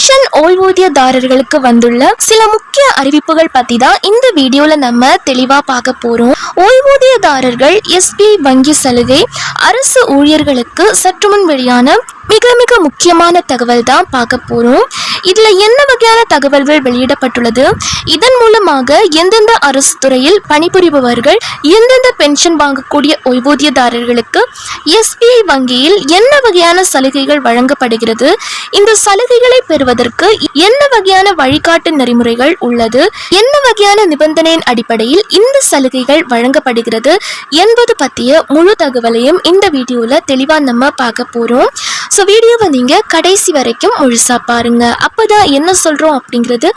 Pension ஓய்வூதியதாரர்களுக்கு வந்துள்ள சில முக்கிய அறிவிப்புகள் பத்தி தான் இந்த வீடியோல நம்ம தெளிவா பார்க்க போறோம். ஓய்வூதியதாரர்கள் எஸ்பிஐ வங்கி சலுகை அரசு ஊழியர்களுக்கு சற்று முன் வெளியான மிக மிக முக்கியமான தகவல் தான் பார்க்க போகிறோம் இதில் என்ன வகையான தகவல்கள் வெளியிடப்பட்டுள்ளது? இதன் மூலமாக எந்தெந்த அரசு துறையில் பணிபுரிபவர்கள் எந்தெந்த பென்ஷன் வாங்கக்கூடிய ஓய்வூதியதாரர்களுக்கு எஸ்பிஐ வங்கியில் என்ன வகையான சலுகைகள் வழங்கப்படுகிறது? இந்த சலுகைகளை பெறுவதற்கு என்ன வகையான வழிகாட்டு நெறிமுறைகள் உள்ளது? என்ன வகையான நிபந்தனையின் அடிப்படையில் இந்த சலுகைகள் வழங்கப்படுகிறது? என்பது பற்றிய முழு தகவலையும் இந்த வீடியோவில் தெளிவாக நம்ம பார்க்க போகிறோம் ஸோ வீடியோவை நீங்கள் கடைசி வரைக்கும் ஒழுசாக பாருங்கள் அப்போ தான் என்ன சொல்கிறோம் அப்படிங்கிறது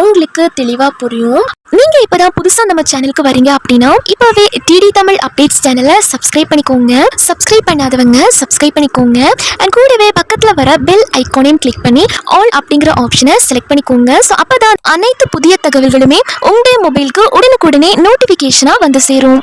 உங்களுக்கு தெளிவாக புரியும். நீங்கள் இப்போ தான் புதுசாக நம்ம சேனலுக்கு வரீங்க அப்படின்னா இப்போவே டிடி தமிழ் அப்டேட்ஸ் சேனலை சப்ஸ்கிரைப் பண்ணிக்கோங்க. சப்ஸ்கிரைப் பண்ணாதவங்க சப்ஸ்கிரைப் பண்ணிக்கோங்க. அண்ட் கூடவே பக்கத்தில் வர பெல் ஐக்கோனையும் கிளிக் பண்ணி ஆல் அப்படிங்கிற ஆப்ஷனை செலக்ட் பண்ணிக்கோங்க. ஸோ அப்போ தான் அனைத்து புதிய தகவல்களுமே உங்களுடைய மொபைலுக்கு உடனுக்குடனே நோட்டிஃபிகேஷனாக வந்து சேரும்.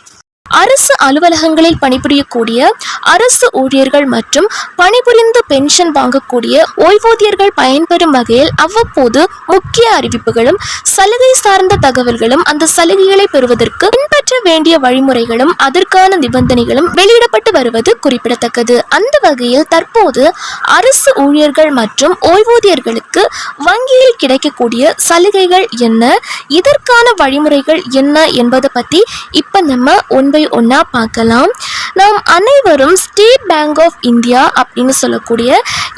அரசு அலுவலகங்களில் பணிபுரியக்கூடிய அரசு ஊழியர்கள் மற்றும் பணிபுரிந்து பென்ஷன் வாங்கக்கூடிய ஓய்வூதியர்கள் பயன்பெறும் வகையில் அவ்வப்போது முக்கிய அறிவிப்புகளும் சலுகை சார்ந்த தகவல்களும் அந்த சலுகைகளை பெறுவதற்கு பின்பற்ற வேண்டிய வழிமுறைகளும் அதற்கான நிபந்தனைகளும் வெளியிடப்பட்டு வருவது குறிப்பிடத்தக்கது. அந்த வகையில் தற்போது அரசு ஊழியர்கள் மற்றும் ஓய்வூதியர்களுக்கு வங்கியில் கிடைக்கக்கூடிய சலுகைகள் என்ன? இதற்கான வழிமுறைகள் என்ன என்பதை பற்றி இப்போ நம்ம ஒன்பது போய் ஒன்றா பார்க்கலாம். நாம் அனைவரும் ஸ்டேட் பேங்க் ஆஃப் இந்தியா அப்படின்னு சொல்லக்கூடிய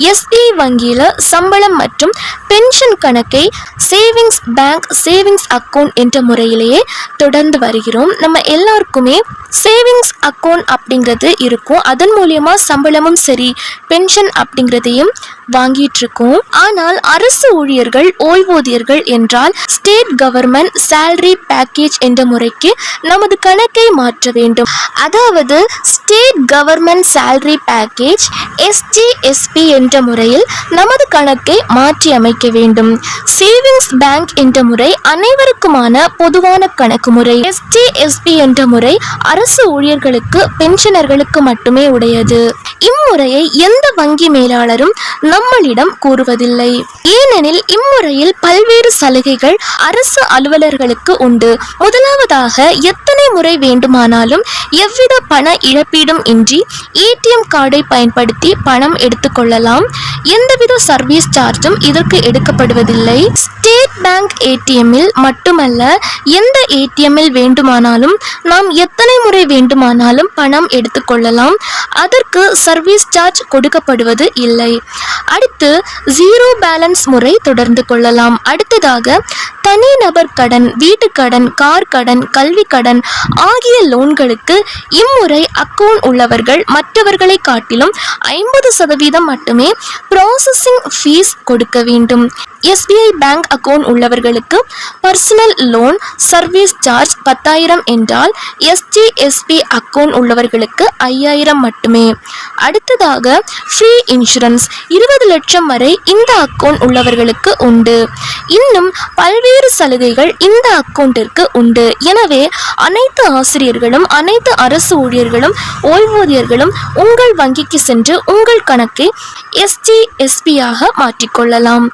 எஸ்பிஐ வங்கியில் சம்பளம் மற்றும் பென்ஷன் கணக்கை சேவிங்ஸ் பேங்க் சேவிங்ஸ் அக்கவுண்ட் என்ற முறையிலேயே தொடர்ந்து வருகிறோம். நம்ம எல்லாருக்குமே சேவிங்ஸ் அக்கௌண்ட் அப்படிங்கிறது இருக்கும். அதன் மூலியமாக சம்பளமும் சரி பென்ஷன் அப்படிங்கிறதையும் வாங்கிட்டு இருக்கோம். ஆனால் அரசு ஊழியர்கள் ஓய்வூதியர்கள் என்றால் ஸ்டேட் கவர்மெண்ட் சேலரி பேக்கேஜ் என்ற முறைக்கு நமது கணக்கை மாற்ற வேண்டும். அதாவது state government salary package SDSP என்ற முறையில் நமது கணக்கை மாற்றி அமைக்க வேண்டும். சேவிங்ஸ் பேங்க் என்ற முறை அனைவருக்குமான பொதுவான கணக்கு முறை. எஸ்டிஎஸ்பி என்ற முறை அரசு ஊழியர்களுக்கு பென்ஷனர்களுக்கு மட்டுமே உடையது. இம்முறையை எந்த வங்கி மேலாளரும் நம்மளிடம் கூறுவதில்லை. ஏனெனில் இம்முறையில் பல்வேறு சலுகைகள் அரசு அலுவலர்களுக்கு உண்டு. முதலாவதாக எத்தனை முறை வேண்டுமானால் இருந்தாலும் எவ்வித பண இழப்பீடும் இன்றி ஏடிஎம் கார்டை பயன்படுத்தி பணம் எடுத்துக்கொள்ளலாம். எந்தவித சர்வீஸ் சார்ஜும் இதற்கு எடுக்கப்படுவதில்லை. ஸ்டேட் பேங்க் ஏடிஎம்மில் மட்டுமல்ல எந்த ஏடிஎம்மில் வேண்டுமானாலும் நாம் எத்தனை முறை வேண்டுமானாலும் பணம் எடுத்துக்கொள்ளலாம். அதற்கு சர்வீஸ் சார்ஜ் கொடுக்கப்படுவது இல்லை. அடுத்து ஜீரோ பேலன்ஸ் முறை தொடர்ந்து கொள்ளலாம். அடுத்ததாக தனிநபர் கடன் வீட்டுக்கடன் கார் கடன் கல்வி கடன் ஆகிய லோன் லோன்களுக்கு இம்முறை அக்கவுண்ட் உள்ளவர்கள் மற்றவர்களை காட்டிலும் ஐம்பது சதவீதம் மட்டுமே ப்ராசஸிங் ஃபீஸ் கொடுக்க வேண்டும். எஸ்பிஐ பேங்க் அக்கவுண்ட் உள்ளவர்களுக்கு பர்சனல் லோன் சர்வீஸ் சார்ஜ் பத்தாயிரம் என்றால் எஸ்டிஎஸ்பி அக்கவுண்ட் உள்ளவர்களுக்கு ஐயாயிரம் மட்டுமே. அடுத்ததாக ஃப்ரீ இன்சூரன்ஸ் இருபது லட்சம் வரை இந்த அக்கவுண்ட் உள்ளவர்களுக்கு உண்டு. இன்னும் பல்வேறு சலுகைகள் இந்த அக்கவுண்டிற்கு உண்டு. எனவே அனைத்து ஆசிரியர்களும் அனைத்து அரசு ஊழியர்களும் ஓய்வூதியர்களும் உங்கள் வங்கிக்கு சென்று உங்கள் கணக்கை எஸ்டிஎஸ்பியாக மாற்றிக்கொள்ளலாம்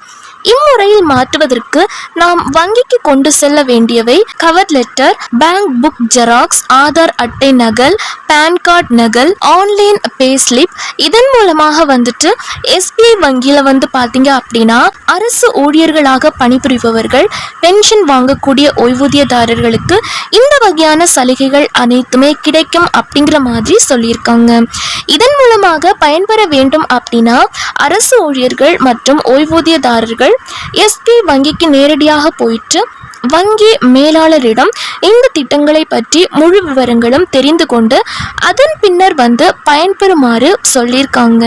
இம்முறையில் மாற்றுவதற்கு நாம் வங்கிக்கு கொண்டு செல்ல வேண்டியவை cover letter bank book xerox Aadhaar அட்டை நகல் பேன் கார்டு நகல் ஆன்லைன் பே ஸ்லிப் இதன் மூலமாக வந்துட்டு எஸ்பிஐ வங்கியில் வந்து பார்த்தீங்க அப்படின்னா அரசு ஊழியர்களாக பணிபுரிபவர்கள் பென்ஷன் வாங்கக்கூடிய ஓய்வூதியதாரர்களுக்கு இந்த வகையான சலுகைகள் அனைத்துமே கிடைக்கும் அப்படிங்கிற மாதிரி சொல்லியிருக்காங்க. இதன் மூலமாக பயன்பெற வேண்டும் அப்படின்னா அரசு ஊழியர்கள் மற்றும் ஓய்வூதியதாரர்கள் எஸ்பி வங்கிக்கு நேரடியாக போயிட்டு வங்கி மேலாளரிடம் இந்த திட்டங்களை பற்றி முழு விவரங்களும் தெரிந்து கொண்டு அதன் பின்னர் வந்து பயன்பெறுமாறு சொல்லியிருக்காங்க.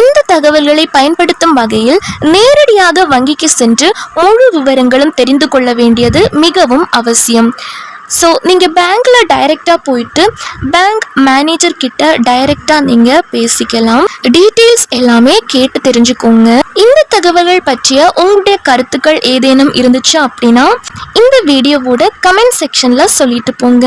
இந்த தகவல்களை பயன்படுத்தும் வகையில் நேரடியாக வங்கிக்கு சென்று முழு விவரங்களும் தெரிந்து கொள்ள வேண்டியது மிகவும் அவசியம். ஸோ நீங்கள் பேங்க்கில் டைரெக்டாக போயிட்டு பேங்க் மேனேஜர் கிட்ட டைரெக்டாக நீங்கள் பேசிக்கலாம். டீட்டெயில்ஸ் எல்லாமே கேட்டு தெரிஞ்சுக்கோங்க. இந்த தகவல்கள் பற்றிய உங்களுடைய கருத்துக்கள் ஏதேனும் இருந்துச்சு அப்படின்னா இந்த வீடியோவோட கமெண்ட் செக்ஷனில் சொல்லிட்டு போங்க.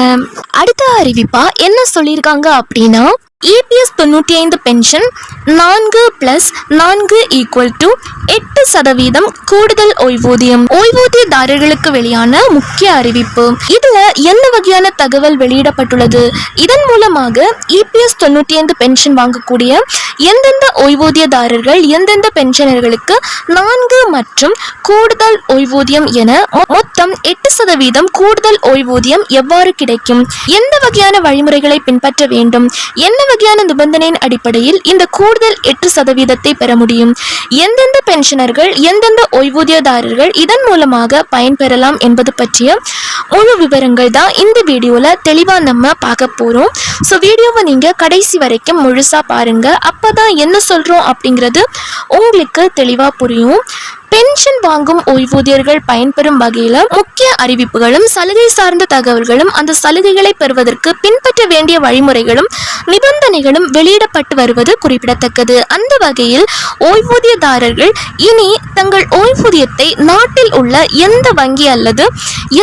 அடுத்த அறிவிப்பாக என்ன சொல்லியிருக்காங்க அப்படின்னா இபிஎஸ் தொண்ணூற்றி ஐந்து பென்ஷன் நான்கு பிளஸ் நான்கு ஈக்குவல் டு எட்டு சதவீதம் கூடுதல் ஓய்வூதியம் ஓய்வூதியதாரர்களுக்கு வெளியான முக்கிய அறிவிப்பு இதுல என்ன வகையான தகவல் வெளியிடப்பட்டுள்ளது இதன் மூலமாக இபிஎஸ் தொண்ணூற்றி ஐந்து பென்ஷன் வாங்கக்கூடிய எந்தெந்த ஓய்வூதியதாரர்கள் எந்தெந்த பென்ஷனர்களுக்கு நான்கு மற்றும் கூடுதல் ஓய்வூதியம் என மொத்தம் எட்டு சதவீதம் கூடுதல் ஓய்வூதியம் எவ்வாறு கிடைக்கும் எந்த வகையான வழிமுறைகளை பின்பற்ற வேண்டும் என்ன வகையான நிபந்தனையின் அடிப்படையில் இந்த கூடுதல் எட்டு சதவீதத்தை பெற முடியும். எந்தெந்த பென்ஷனர்கள் எந்தெந்த ஓய்வூதியதாரர்கள் இதன் மூலமாக பயன்பெறலாம் என்பது பற்றிய முழு விவரங்கள் தான் இந்த வீடியோவில் தெளிவாக நம்ம பார்க்க போகிறோம் ஸோ வீடியோவை நீங்கள் கடைசி வரைக்கும் முழுசாக பாருங்கள் அப்போ தான் என்ன சொல்கிறோம் அப்படிங்கிறது உங்களுக்கு தெளிவாக புரியும். பென்ஷன் வாங்கும் ஓய்வூதியர்கள் பயன்பெறும் வகையில முக்கிய அறிவிப்புகளும் சலுகை சார்ந்த தகவல்களும் அந்த சலுகைகளை பெறுவதற்கு பின்பற்ற வேண்டிய வழிமுறைகளும் நிபந்தனைகளும் வெளியிடப்பட்டு வருவது குறிப்பிடத்தக்கது. அந்த வகையில் ஓய்வூதியதாரர்கள் இனி தங்கள் ஓய்வூதியத்தை நாட்டில் உள்ள எந்த வங்கி அல்லது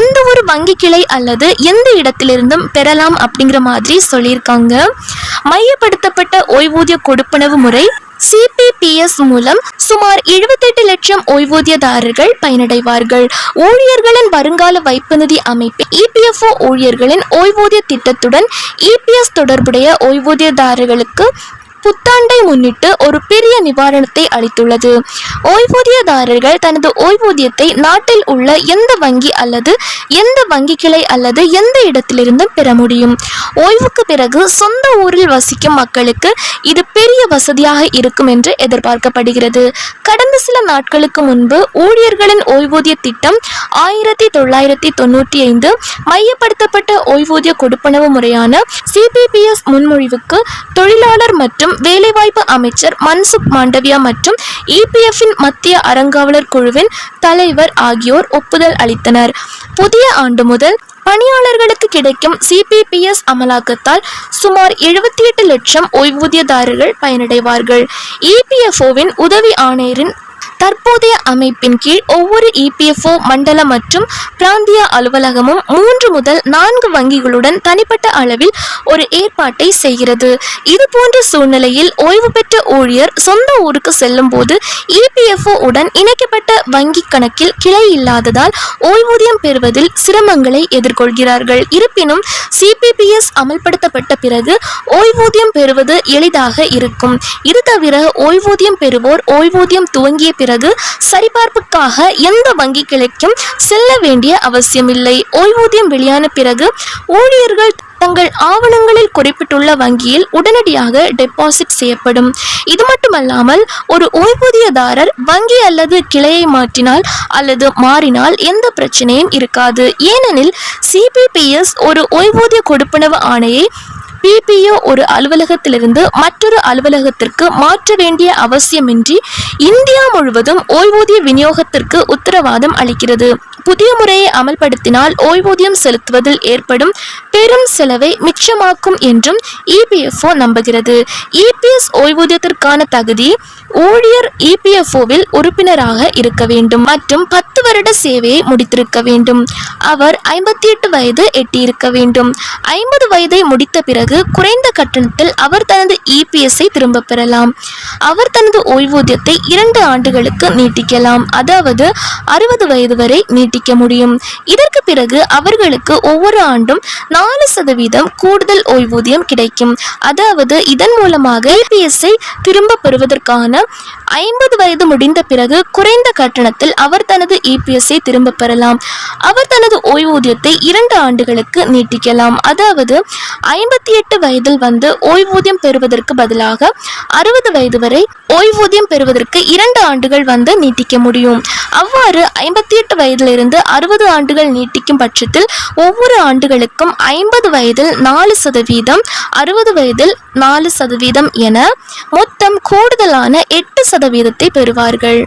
எந்த ஒரு வங்கி கிளை அல்லது எந்த இடத்திலிருந்தும் பெறலாம் அப்படிங்கிற மாதிரி சொல்லியிருக்காங்க. மையப்படுத்தப்பட்ட ஓய்வூதிய கொடுப்பனவு முறை சிபிபிஎஸ் மூலம் சுமார் 78 லட்சம் ஓய்வூதியதாரர்கள் பயனடைவார்கள். ஊழியர்களின் வருங்கால வைப்பு நிதி அமைப்பு இபிஎஃப்ஓ ஊழியர்களின் ஓய்வூதிய திட்டத்துடன் இபிஎஸ் தொடர்புடைய ஓய்வூதியதாரர்களுக்கு புத்தாண்டை முன்னிட்டு ஒரு பெரிய நிவாரணத்தை அளித்துள்ளது. ஓய்வூதியதாரர்கள் தனது ஓய்வூதியத்தை நாட்டில் உள்ள எந்த வங்கி அல்லது எந்த வங்கி கிளை அல்லது எந்த இடத்திலிருந்தும் பெற முடியும். ஓய்வுக்கு பிறகு சொந்த ஊரில் வசிக்கும் மக்களுக்கு இது பெரிய வசதியாக இருக்கும் என்று எதிர்பார்க்கப்படுகிறது. கடந்த சில நாட்களுக்கு முன்பு ஊழியர்களின் ஓய்வூதிய திட்டம் ஆயிரத்தி தொள்ளாயிரத்தி தொண்ணூற்றி ஐந்து மையப்படுத்தப்பட்ட ஓய்வூதிய கொடுப்பனவு முறையான சிபிபிஎஸ் முன்மொழிவுக்கு தொழிலாளர் மற்றும் வேலைவாய்ப்பு அமைச்சர் மன்சுக் மாண்டவியா மற்றும் இபிஎஃப்பின் மத்திய அறங்காவலர் குழுவின் தலைவர் ஆகியோர் ஒப்புதல் அளித்தனர். புதிய ஆண்டு முதல் பணியாளர்களுக்கு கிடைக்கும் சிபிபிஎஸ் அமலாக்கத்தால் சுமார் 78 எட்டு லட்சம் ஓய்வூதியதாரர்கள் பயனடைவார்கள். இபிஎஃப்ஓவின் உதவி ஆணையரின் தற்போதைய அமைப்பின் கீழ் ஒவ்வொரு இபிஎஃப்ஓ மண்டல மற்றும் பிராந்திய அலுவலகமும் மூன்று முதல் நான்கு வங்கிகளுடன் தனிப்பட்ட அளவில் ஒரு ஏற்பாட்டை செய்கிறது. இது போன்ற சூழ்நிலையில் ஓய்வு பெற்ற ஊழியர் சொந்த ஊருக்கு செல்லும் போது இபிஎஃப்ஓ உடன் இணைக்கப்பட்ட வங்கி கணக்கில் கிளை இல்லாததால் ஓய்வூதியம் பெறுவதில் சிரமங்களை எதிர்கொள்கிறார்கள். இருப்பினும் சிபிபிஎஸ் அமல்படுத்தப்பட்ட பிறகு ஓய்வூதியம் பெறுவது எளிதாக இருக்கும். இது தவிர ஓய்வூதியம் பெறுவோர் ஓய்வூதியம் துவங்கிய பிறகு சரிபார்ப்புக்காக எந்த வங்கி கிளைக்கும் செல்ல வேண்டிய அவசியமில்லை. ஓய்வூதியம் வெளியான பிறகு ஊழியர்கள் தங்கள் ஆவணங்களில் குறிப்பிட்டுள்ள வங்கியில் உடனடியாக டெபாசிட் செய்யப்படும். இது மட்டுமல்லாமல் ஒரு ஓய்வூதியதாரர் வங்கி அல்லது கிளையை மாற்றினால் அல்லது மாறினால் எந்த பிரச்சனையும் இருக்காது. ஏனெனில் சிபிபிஎஸ் ஒரு ஓய்வூதிய கொடுப்பனவு ஆணையை பிபிஓ ஒரு அலுவலகத்திலிருந்து மற்றொரு அலுவலகத்திற்கு மாற்ற வேண்டிய அவசியமின்றி இந்தியா முழுவதும் ஓய்வூதிய விநியோகத்திற்கு உத்தரவாதம் அளிக்கிறது. புதிய முறையை அமல்படுத்தினால் ஓய்வூதியம் செலுத்துவதில் ஏற்படும் பெரும் செலவை மிச்சமாக்கும் என்றும் இபிஎஃப்ஓ நம்புகிறது. இபிஎஸ் ஓய்வூதியத்திற்கான தகுதி ஊழியர் இபிஎஃப்ஓவில் உறுப்பினராக இருக்க வேண்டும் மற்றும் பத்து வருட சேவையை முடித்திருக்க வேண்டும். அவர் ஐம்பத்தி எட்டு வயது எட்டியிருக்க வேண்டும். ஐம்பது வயதை முடித்த பிறகு குறைந்த கட்டணத்தில் அவர் தனது இபிஎஸ்ஐ திரும்ப பெறலாம். அவர் தனது ஓய்வூதியத்தை இரண்டு ஆண்டுகளுக்கு நீட்டிக்கலாம். அதாவது அறுபது வயது வரை நீட்டி நீட்டிக்க முடியும். இதற்கு பிறகு அவர்களுக்கு ஒவ்வொரு ஆண்டும் நாலு சதவீதம் கூடுதல் ஓய்வூதியம் கிடைக்கும். அதாவது இதன் மூலமாக இபிஎஸ்ஐ திரும்ப பெறுவதற்கான ஐம்பது வயது முடிந்த பிறகு குறைந்த கட்டணத்தில் அவர் தனது இபிஎஸ்ஐ திரும்ப பெறலாம். அவர் தனது ஓய்வூதியத்தை இரண்டு ஆண்டுகளுக்கு நீட்டிக்கலாம். அதாவது ஐம்பத்தி எட்டு வயதில் வந்து ஓய்வூதியம் பெறுவதற்கு பதிலாக அறுபது வயது வரை ஓய்வூதியம் பெறுவதற்கு இரண்டு ஆண்டுகள் வந்து நீட்டிக்க முடியும். அவ்வாறு ஐம்பத்தி எட்டு வயதிலிருந்து அறுபது ஆண்டுகள் நீட்டிக்கும் பட்சத்தில் ஒவ்வொரு ஆண்டுகளுக்கும் ஐம்பது வயதில் நாலு சதவீதம் அறுபது வயதில் நாலு சதவீதம் என மொத்தம் கூடுதலான எட்டு சதவீதத்தை பெறுவார்கள்.